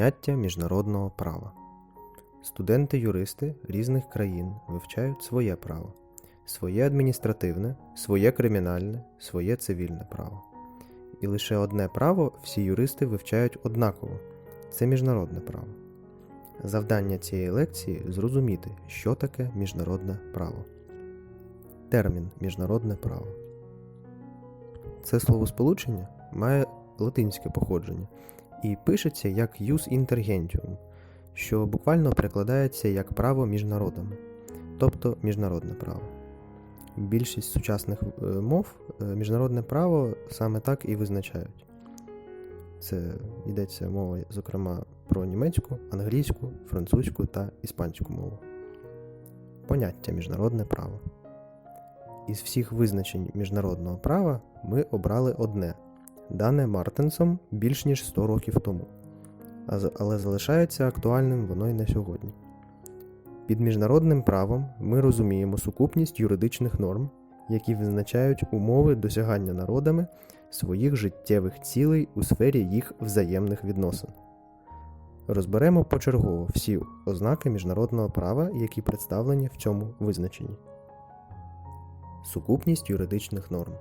Поняття міжнародного права. Студенти-юристи різних країн вивчають своє право, своє адміністративне, своє кримінальне, своє цивільне право. І лише одне право всі юристи вивчають однаково це міжнародне право. Завдання цієї лекції зрозуміти, що таке міжнародне право. Термін міжнародне право. Це словосполучення має латинське походження і пишеться як «jus intergentium», що буквально перекладається як право між народами, тобто міжнародне право. Більшість сучасних е, мов е, міжнародне право саме так і визначають. Це йдеться мова, зокрема, про німецьку, англійську, французьку та іспанську мову. Поняття міжнародне право. Із всіх визначень міжнародного права ми обрали одне, дане Мартенсом більш ніж 100 років тому, але залишається актуальним воно й на сьогодні. Під міжнародним правом ми розуміємо сукупність юридичних норм, які визначають умови досягання народами своїх життєвих цілей у сфері їх взаємних відносин. Розберемо почергово всі ознаки міжнародного права, які представлені в цьому визначенні. Сукупність юридичних норм.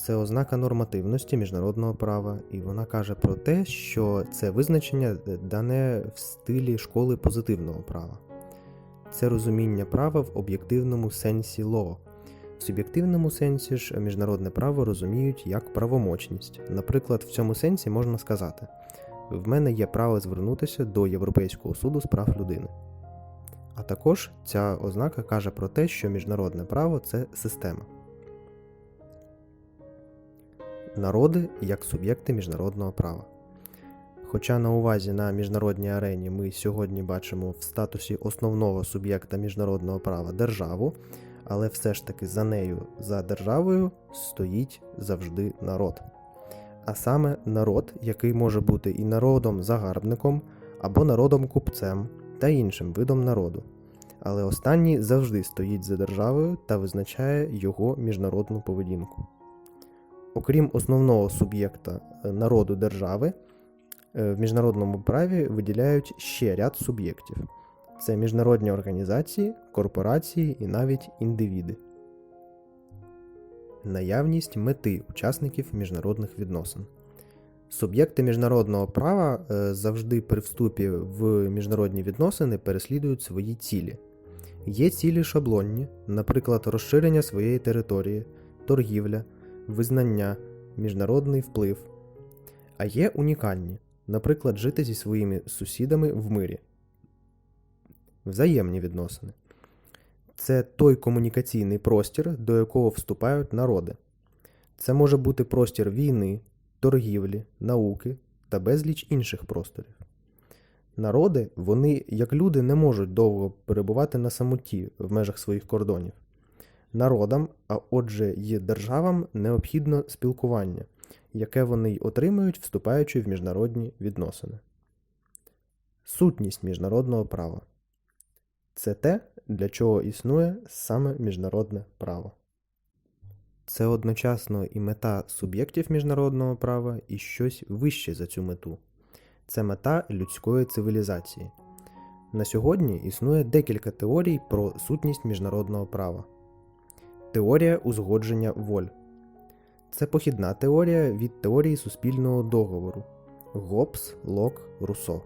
Це ознака нормативності міжнародного права, і вона каже про те, що це визначення дане в стилі школи позитивного права. Це розуміння права в об'єктивному сенсі ло. В суб'єктивному сенсі ж міжнародне право розуміють як правомочність. Наприклад, в цьому сенсі можна сказати: в мене є право звернутися до Європейського суду з прав людини. А також ця ознака каже про те, що міжнародне право це система. Народи як суб'єкти міжнародного права. Хоча на увазі на міжнародній арені ми сьогодні бачимо в статусі основного суб'єкта міжнародного права державу, але все ж таки за нею, за державою, стоїть завжди народ. А саме народ, який може бути і народом-загарбником, або народом-купцем та іншим видом народу. Але останній завжди стоїть за державою та визначає його міжнародну поведінку. Окрім основного суб'єкта е, народу держави, е, в міжнародному праві виділяють ще ряд суб'єктів: це міжнародні організації, корпорації і навіть індивіди. Наявність мети учасників міжнародних відносин. Суб'єкти міжнародного права е, завжди при вступі в міжнародні відносини переслідують свої цілі. Є цілі шаблонні, наприклад, розширення своєї території, торгівля, визнання, міжнародний вплив. А є унікальні, наприклад, жити зі своїми сусідами в мирі. Взаємні відносини. Це той комунікаційний простір, до якого вступають народи. Це може бути простір війни, торгівлі, науки та безліч інших просторів. Народи, вони, як люди, не можуть довго перебувати на самоті в межах своїх кордонів. Народам, а отже, й державам необхідно спілкування, яке вони й отримують, вступаючи в міжнародні відносини. Сутність міжнародного права це те, для чого існує саме міжнародне право. Це одночасно і мета суб'єктів міжнародного права, і щось вище за цю мету. Це мета людської цивілізації. На сьогодні існує декілька теорій про сутність міжнародного права. Теорія узгодження воль. Це похідна теорія від теорії суспільного договору Гоббс, Лок, Руссо,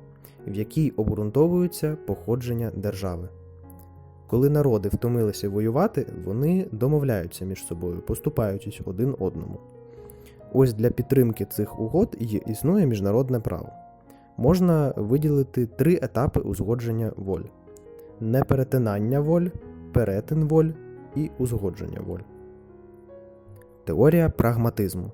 в якій обґрунтовується походження держави. Коли народи втомилися воювати, вони домовляються між собою, поступаючись один одному. Ось для підтримки цих угод і існує міжнародне право. Можна виділити три етапи узгодження воль: неперетинання воль, перетин воль і узгодження воль. Теорія прагматизму.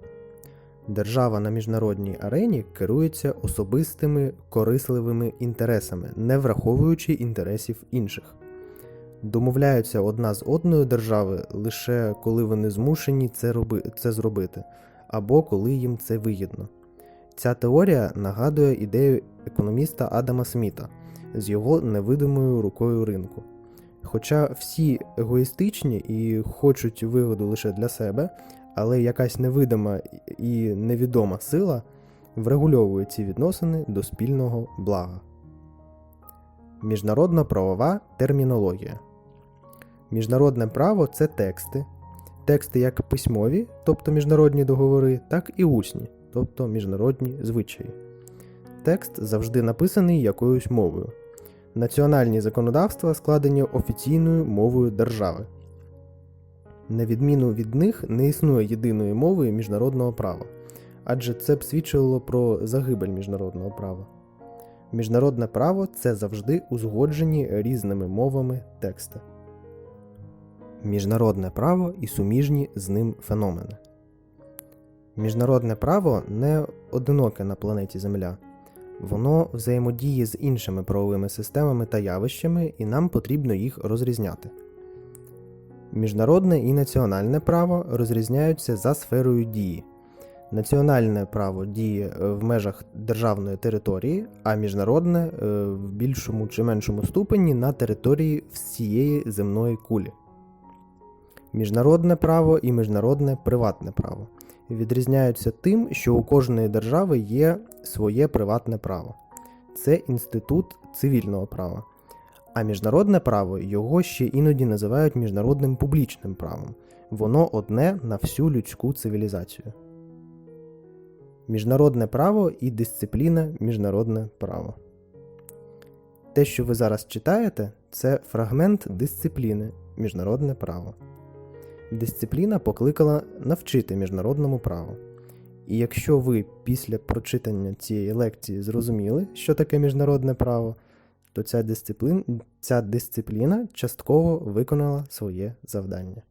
Держава на міжнародній арені керується особистими корисливими інтересами, не враховуючи інтересів інших. Домовляються одна з одною держави лише коли вони змушені це, роби... це зробити, або коли їм це вигідно. Ця теорія нагадує ідею економіста Адама Сміта з його невидимою рукою ринку. Хоча всі егоїстичні і хочуть вигоду лише для себе, але якась невидима і невідома сила врегульовує ці відносини до спільного блага. Міжнародно-правова термінологія. Міжнародне право це тексти. Тексти як письмові, тобто міжнародні договори, так і усні, тобто міжнародні звичаї. Текст завжди написаний якоюсь мовою. Національні законодавства складені офіційною мовою держави. На відміну від них не існує єдиної мови міжнародного права, адже це б свідчило про загибель міжнародного права. Міжнародне право це завжди узгоджені різними мовами тексти. Міжнародне право і суміжні з ним феномени. Міжнародне право не одиноке на планеті Земля. Воно взаємодіє з іншими правовими системами та явищами, і нам потрібно їх розрізняти. Міжнародне і національне право розрізняються за сферою дії. Національне право діє е, в межах державної території, а міжнародне е, в більшому чи меншому ступені на території всієї земної кулі. Міжнародне право і міжнародне приватне право відрізняються тим, що у кожної держави є своє приватне право. Це інститут цивільного права. А міжнародне право його ще іноді називають міжнародним публічним правом. Воно одне на всю людську цивілізацію. Міжнародне право і дисципліна міжнародне право. Те, що ви зараз читаєте, це фрагмент дисципліни міжнародне право. Дисципліна покликала навчити міжнародному праву. І якщо ви після прочитання цієї лекції зрозуміли, що таке міжнародне право, то ця дисципліна, ця дисципліна частково виконала своє завдання.